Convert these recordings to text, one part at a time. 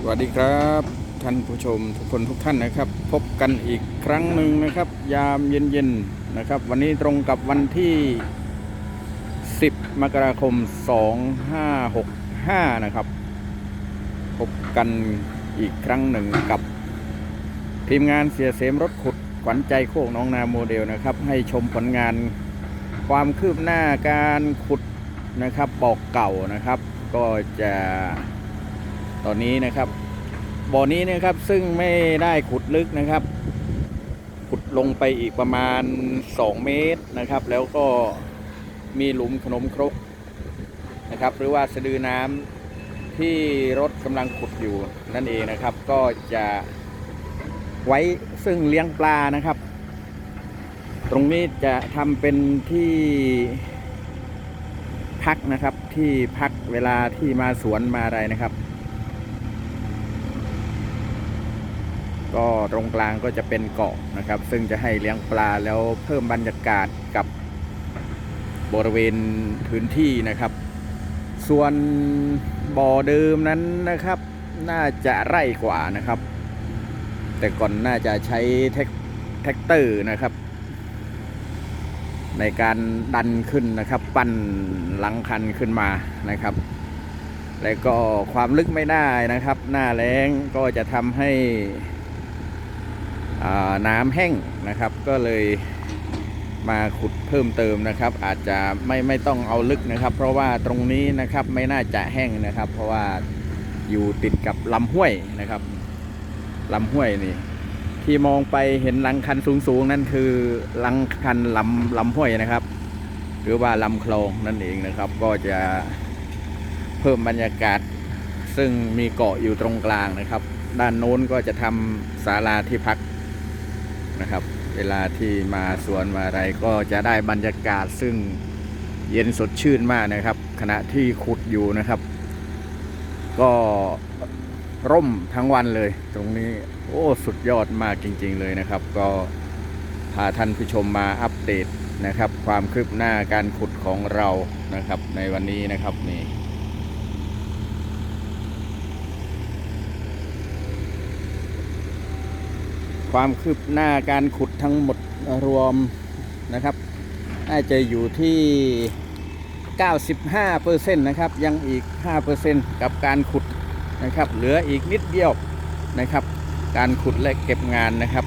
สวัสดีครับ ท่านผู้ชมทุกคนทุกท่านนะครับ พบกันอีกครั้งหนึ่งนะครับ ยามเย็นๆนะครับ วันนี้ตรงกับวันที่ 10 มกราคม 2565 นะครับ พบกันอีกครั้งหนึ่งกับทีมงานเสียเสมรถขุดขวัญใจโคกน้องนาโมเดลนะครับ ให้ชมผลงานความคืบหน้าการขุดนะครับบอกเก่านะครับ ก็จะ อนนี้นะครับบ่อนี้นะครับซึ่งไม่ได้ขุดลึกนะครับ ขุดลงไปอีกประมาณ 2 เมตรนะครับ แล้วก็มีหลุมขนมครกนะครับ หรือว่าสะดือน้ำที่รถกำลังขุดอยู่นั่นเองนะครับ ก็จะไว้ซึ่งเลี้ยงปลานะครับ ตรงนี้จะทำเป็นที่พักนะครับที่พักเวลาที่มาสวนมาอะไรนะครับ ก็ตรงกลางก็จะเป็นเกาะนะครับ ซึ่งจะให้เลี้ยงปลาแล้วเพิ่มบรรยากาศกับบริเวณพื้นที่นะครับ ส่วนบ่อเดิมนั้นนะครับ น่าจะไร่กว่านะครับ แต่ก่อนน่าจะใช้แท็กแท็กเตอร์นะครับ ในการดันขึ้นนะครับ ปั้นหลังคันขึ้นมานะครับ แล้วก็ความลึกไม่ได้นะครับ หน้าแล้งก็จะทำให้ น้ำแห้งนะครับ ก็เลยมาขุดเพิ่มเติมนะครับ อาจจะไม่ไม่ต้องเอาลึกนะครับ เพราะว่าตรงนี้นะครับไม่น่าจะแห้งนะครับ เพราะว่าอยู่ติดกับลำห้วยนะครับลำห้วยนี่ ที่มองไปเห็นลังคันสูงๆนั่นคือลังคันลำลำห้วยนะครับ หรือว่าลำคลองนั่นเองนะครับ ก็จะเพิ่มบรรยากาศ ซึ่งมีเกาะอยู่ตรงกลางนะครับ ด้านโน้นก็จะทำศาลาที่พัก นะครับ เวลาที่มาสวนมาอะไรก็จะได้บรรยากาศซึ่งเย็นสดชื่นมากนะครับ ขณะที่ขุดอยู่นะครับ ก็ร่มทั้งวันเลย ตรงนี้โอ้สุดยอดมากจริง ๆเลยนะครับ ก็พาท่านผู้ชมมาอัปเดตนะครับ ความคืบหน้าการขุดของเรานะครับ ในวันนี้นะครับนี่ ความคืบหน้าการขุดทั้งหมดรวมนะครับ น่าจะอยู่ที่ 95%นะครับ ยังอีก 5%กับการขุดนะครับ เหลืออีกนิดเดียวนะครับ การขุดและเก็บงานนะครับ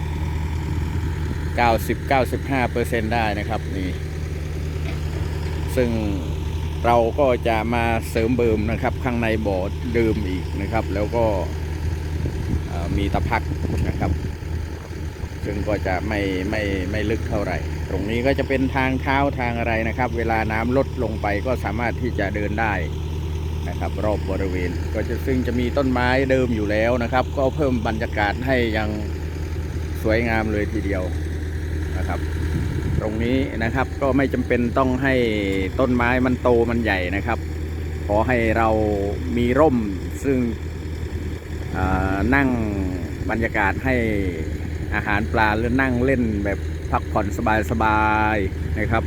90-95%ได้นะครับนี่ซึ่งเราก็จะมาเสริมเบิมนะครับ ข้างในบ่อเดิมอีกนะครับ แล้วก็มีตะพักนะครับ ซึ่งก็จะไม่ไม่ไม่ลึกเท่าไหร่ ตรงนี้ก็จะเป็นทางเท้าทางอะไรนะครับ เวลาน้ำลดลงไปก็สามารถที่จะเดินได้นะครับรอบบริเวณก็จะซึ่งจะมีต้นไม้เดิมอยู่แล้วนะครับ ก็เพิ่มบรรยากาศให้ยังสวยงามเลยทีเดียวนะครับ ตรงนี้นะครับก็ไม่จำเป็นต้องให้ต้นไม้มันโตมันใหญ่นะครับ ขอให้เรามีร่มซึ่งนั่งบรรยากาศให้ อาหารปลาหรือนั่งเล่นแบบพักผ่อนสบายๆนะครับ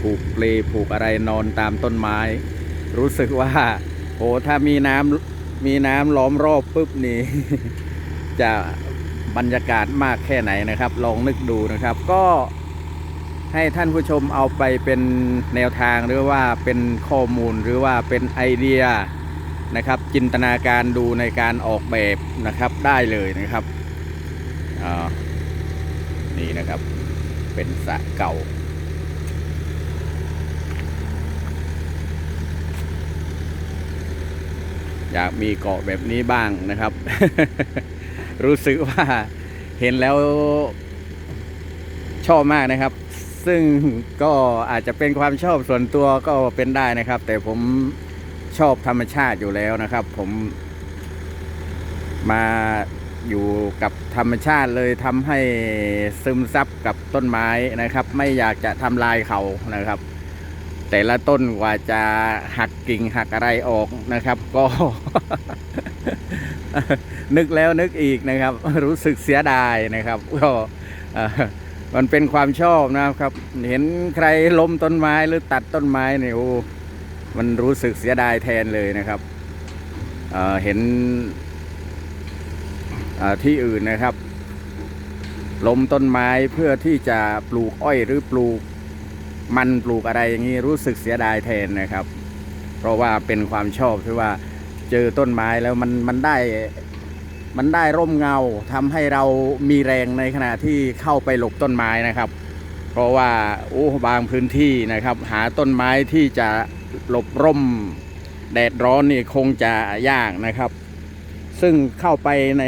ผูกเปลผูกอะไรนอนตามต้นไม้ รู้สึกว่าโอ้ถ้ามีน้ำมีน้ำล้อมรอบปุ๊บนี่ จะบรรยากาศมากแค่ไหนนะครับ ลองนึกดูนะครับ ก็ให้ท่านผู้ชมเอาไปเป็นแนวทางหรือว่าเป็นข้อมูลหรือว่าเป็นไอเดียนะครับ จินตนาการดูในการออกแบบนะครับได้เลยนะครับ นี่นะครับ เป็นสระเก่า อยากมีเกาะแบบนี้บ้างนะครับ รู้สึกว่าเห็นแล้วชอบมากนะครับ ซึ่งก็อาจจะเป็นความชอบส่วนตัวก็เป็นได้นะครับ แต่ผมชอบธรรมชาติอยู่แล้วนะครับ ผมมา อยู่กับธรรมชาติเลยทำให้ซึมซับกับต้นไม้นะครับ ไม่อยากจะทำลายเขานะครับ แต่ละต้นกว่าจะหักกิ่งหักอะไรออกนะครับ ก็ นึกแล้วนึกอีกนะครับ รู้สึกเสียดายนะครับ ก็มันเป็นความชอบนะครับ เห็นใครล้มต้นไม้หรือตัดต้นไม้เนี่ยโอ้มันรู้สึกเสียดายแทนเลยนะครับเเห็น ที่อื่นนะครับล้มต้นไม้เพื่อที่จะปลูกอ้อยหรือปลูกมันปลูกอะไรอย่างนี้รู้สึกเสียดายแทนนะครับ เพราะว่าเป็นความชอบที่ว่าเจอต้นไม้แล้วมันมันได้มันได้ร่มเงาทำให้เรามีแรงในขณะที่เข้าไปหลบต้นไม้นะครับ เพราะว่าโอ้บางพื้นที่นะครับ หาต้นไม้ที่จะหลบร่มแดดร้อนนี่คงจะยากนะครับ ซึ่งเข้าไปใน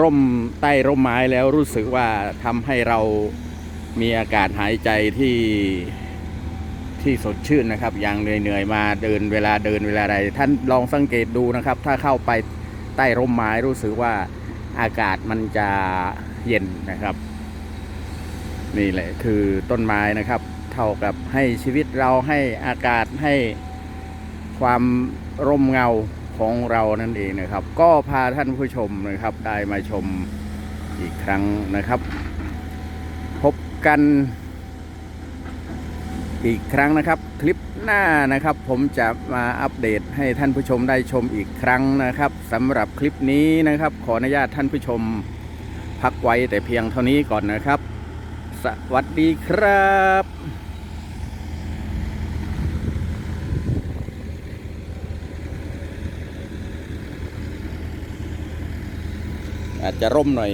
ร่มใต้ร่มไม้แล้วรู้สึกว่าทำให้เรามีอากาศหายใจที่ที่สดชื่นนะครับอย่างเหนื่อยๆมาเดินเวลาเดินเวลาใดท่านลองสังเกตดูนะครับ ถ้าเข้าไปใต้ร่มไม้รู้สึกว่าอากาศมันจะเย็นนะครับ นี่แหละคือต้นไม้นะครับ เท่ากับให้ชีวิตเราให้อากาศให้ความร่มเงา ของเรานั่นเองนะครับ ก็พาท่านผู้ชมนะครับได้มาชมอีกครั้งนะครับ พบกันอีกครั้งนะครับ คลิปหน้านะครับ ผมจะมาอัปเดตให้ท่านผู้ชมได้ชมอีกครั้งนะครับสำหรับคลิปนี้นะครับ ขออนุญาตท่านผู้ชมพักไว้แต่เพียงเท่านี้ก่อนนะครับ สวัสดีครับ อาจจะร่มหน่อย